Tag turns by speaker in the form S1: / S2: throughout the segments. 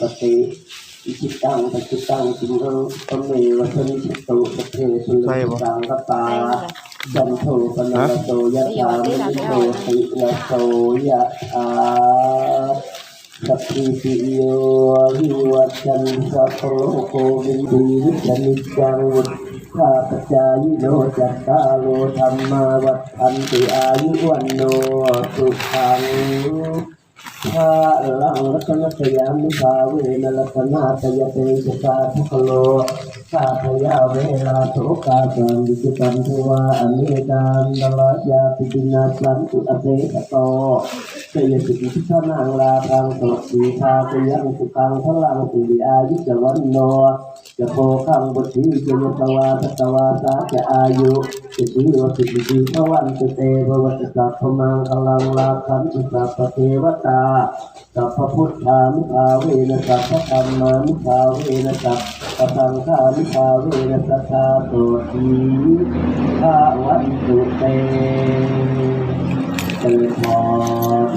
S1: ปติอิจิตังปัจจิตังจิงหังปะเมวะสมิชิตุสพเพสุลิสังกปาจันโทปนะระโตยะถามณิโตติระโตยะถาสัพพิติโยวิวัชชันสัพพโลกวินดีวิจนิจจังวุฒข้าพเจ้ายิโนจัตตาโลธรรมาวัฏันติอายุวันโนสุขัง พาลังรัตนสยามิภาเวนะรัตนาตยเตจสาทุกโลข้าพยาเวลาโสกาสังวิจิตันทวาอเมตานดลายาปิจินาสันตุอเตตโตเตยสิกิทิานังลาทังโสสีทาเตยังสุตังพลังสิริอายุจวันโน จะโพคังบุตรีเจยตวาตตวาสาจะอายุสิทธิวสิทธิพวันเตุเตวัตสัพพมังคลังลาคันตุสัพพเทวตาสัพพพุทธานุภาเวนะสัพพธรรมานุภาเวนะสัพพสังฆานุภาเวนะสัทธาโตทีภาวันตุเตเตพร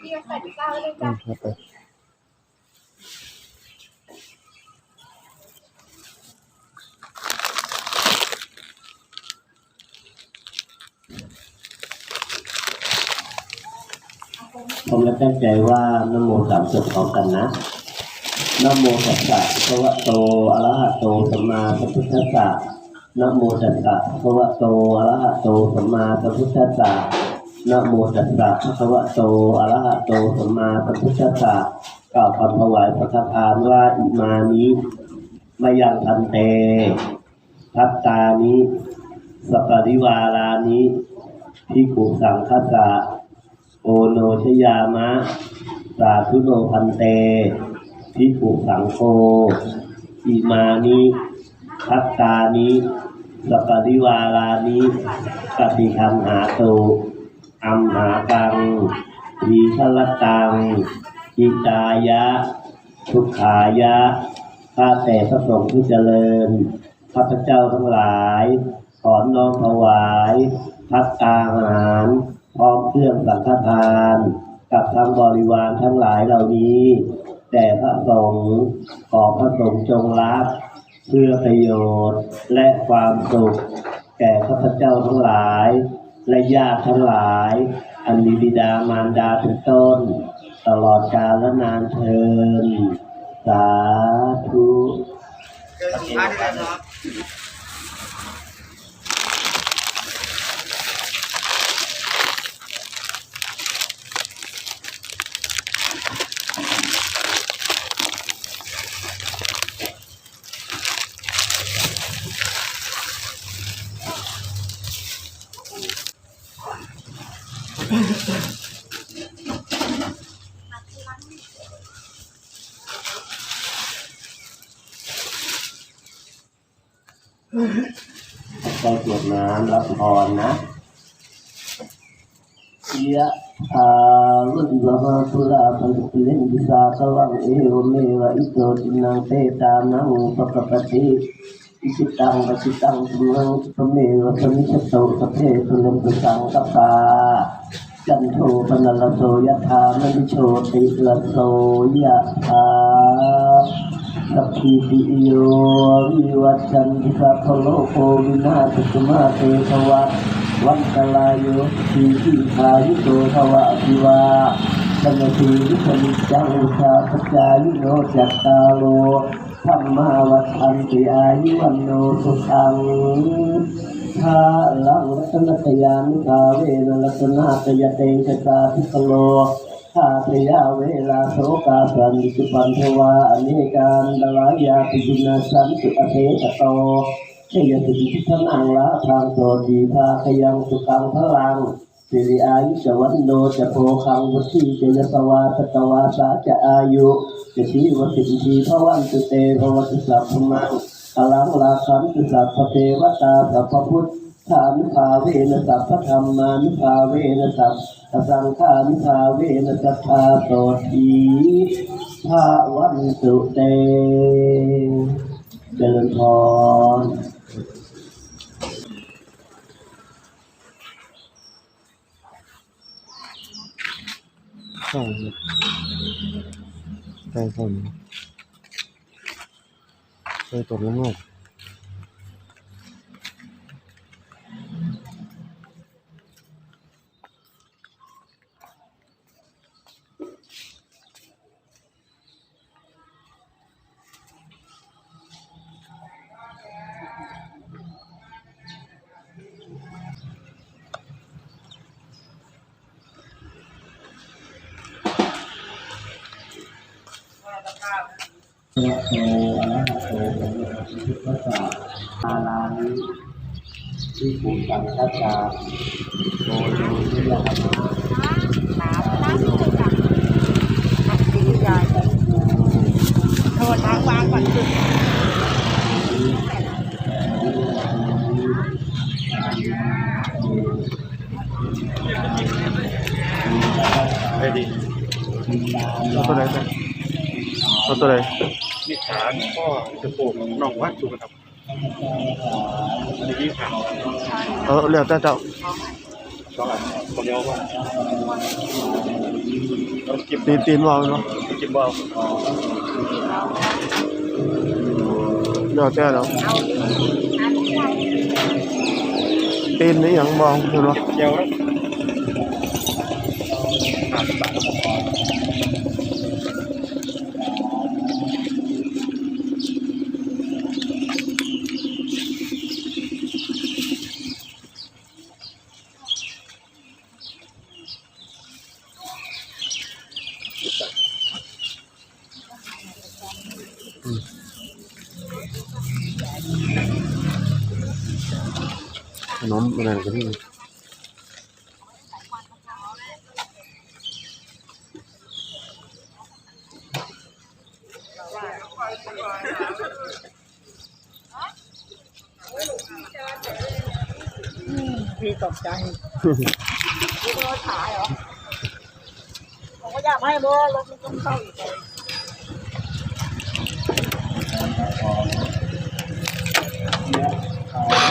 S2: พี่ใส่พิซซ่าไว้ เลยจ้ะ
S3: ครับไป
S1: ผมและตั้งใจว่านโมสามจบพร้อมกันนะนโมตัสสะภะคะวะโตอะระหะโตสัมมาสัมพุทธัสสะนโมตัสสะภะวะโตอะระหะโตสัมมาสัมพุทธัสสะ นะโมตัสสะภะคะวะโตอะระหะโตสัมมาสัมพุทธัสสะกล่าวคำถวายพระคาถาว่าอิมานิมายังพันเตพัตตานิสปปริวารานิพิกุสังคสะโอโนชยามะ สาธุโนพันเตพิกุสังโฆอิมานิพัตตานิสปปริวารานิปฏิคัมหาโต อัมหากังทีชลตังอิตายะ ทุกขายะข้าแต่พระสงฆ์ผู้เจริญข้าพเจ้าทั้งหลายขอน้อมถวายพัตตาหารพร้อมเครื่องสังฆทาน กับทั้งบริวารทั้งหลายเหล่านี้ แต่พระสงฆ์ขอพระสงฆ์จงรับ เพื่อประโยชน์และความสุข แก่ข้าพเจ้าทั้งหลาย และญาติทั้งหลาย อันมีบิดามารดาเป็นต้น ตลอดกาลและนานเทินสาธุ ไปกรวดน้ำรับพรนะยะทาวุฒวะตุลาปันตุลินดิสาสวังเอวเมวะอิโตจินังเตตานังปะกปะติอิจิตังปะจิตังตุมังปะเมวะสมิชโตสพเพสุนันตุสังกปา จันโทปนลโสยะธามณิโชติลโสยะธาสัพพิติโยวิวัชชันติสัพโลกโควินาศตุมาเตภวัตวันตลายโยทีทิคายุโตภวะอภิวาสนติวิสมิจังชาปจายุโนจัตตาโลธรรมาวัฏันติอายุวันโนสุขัง ทาลังรัตนตยานุภาเวนะรัตนาตยเตชะตาทิคโลข้าพยาเวลาโสกาสันติปันเทวาอเนการดลายาปิจินาสันตุอเทตโตเชยติทิทนังละทางโสดีภาคยังสุขังพลังสิริอายุจวันโนจะโพคังวุฒิเจยสวาสตวาสาจะอายุจะชีวสิทธิพวันตุเตภวตุสัพพมัง พลังลาคันตุสัพพเทวตาสัพพพุทธานุภาเวนะสัพพธรรมานุภาเวนะสัพพสังฆานุภาเวนะสัพพาโตทีภาวันตุเตเจริญพร
S3: ใช่ใช่ใช่ ใช่ตัวนี้มา ก
S1: โตโตอะระหะโตสัมมาสัมพุทธัสสะอาลานิที่ปุสังคัจจาโตโยนิยะหะ
S2: น้ำน้ำสุดอะหักดีใหญ่โทษทางวางก่อนสุด
S3: ได้ดีตัวตัวไหนกัน ตัวตัวไหน
S4: นี่ขาก็จะปลูกหนองวัดถูกไหมครับอันนี้ขา
S3: เออเรียกแต่เจ้า
S4: สองอันผมยาวว่าเราเก็บ
S3: ตีนตีนวางเนาะ
S4: เก็บเบา
S3: เรียกแต่เนาะ
S2: เอาดิน้ำใหญ่
S3: ตีนนี่อย่างมองเนาะ
S4: เก็บเจียวแล้วขาดสา
S3: ขนมอะไรกันนี่
S2: พี่ตกใจพี่รถขายเหรอ ผมก็อยากให้เพราะว่ารถมันต้องเข้าอีกเลย
S1: ยะถา